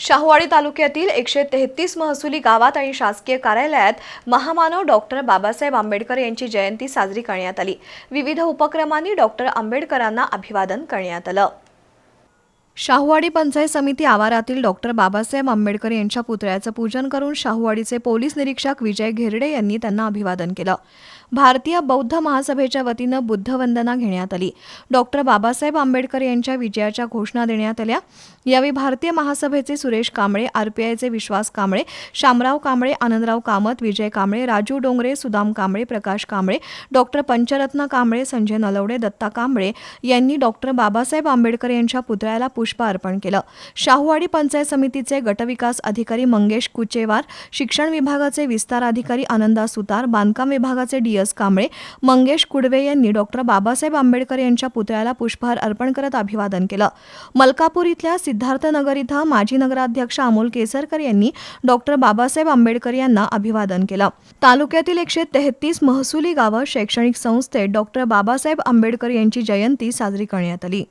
शाहूवाडी तालुक्यातील एकशे तेहतीस महसुली गावात आणि शासकीय कार्यालयात महामानव डॉक्टर बाबासाहेब आंबेडकर यांची जयंती साजरी करण्यात आली. विविध उपक्रमांनी डॉक्टर आंबेडकरांना अभिवादन करण्यात आलं. शाहूवाडी पंचायत समिती आवारातील डॉक्टर बाबासाहेब आंबेडकर यांच्या पुतळ्याचं पूजन करून शाहूवाडीचे पोलीस निरीक्षक विजय घेरडे यांनी त्यांना अभिवादन केलं. भारतीय बौद्ध महासभेच्या वतीनं बुद्धवंदना घेण्यात आली. डॉक्टर बाबासाहेब आंबेडकर यांच्या विजयाच्या घोषणा देण्यात आल्या. यावेळी भारतीय महासभेचे सुरेश कांबळे आरपीआयचे विश्वास कांबळे शामराव कांबळे आनंदराव कामत विजय कांबळे राजू डोंगरे सुदाम कांबळे प्रकाश कांबळे डॉक्टर पंचरत्न कांबळे संजय नलवडे दत्ता कांबळे यांनी डॉक्टर बाबासाहेब आंबेडकर यांच्या पुतळ्याला पुष्प अर्पण केलं. शाहूवाडी पंचायत समितीचे गटविकास अधिकारी मंगेश कुचेवार शिक्षण विभागाचे विस्तार अधिकारी आनंदा सुतार बांधकाम विभागाचे डी. एस कांबळे मंगेश कुडवे यांनी डॉक्टर बाबासाहेब आंबेडकर यांच्या पुतळ्याला पुष्पहार अर्पण करत अभिवादन केलं. मलकापूर इथल्या सिद्धार्थनगर इथं माजी नगराध्यक्ष अमोल केसरकर यांनी डॉक्टर बाबासाहेब आंबेडकर यांना अभिवादन केलं. तालुक्यातील एकशे तेहतीस महसुली गावं शैक्षणिक संस्थेत डॉक्टर बाबासाहेब आंबेडकर यांची जयंती साजरी करण्यात आली.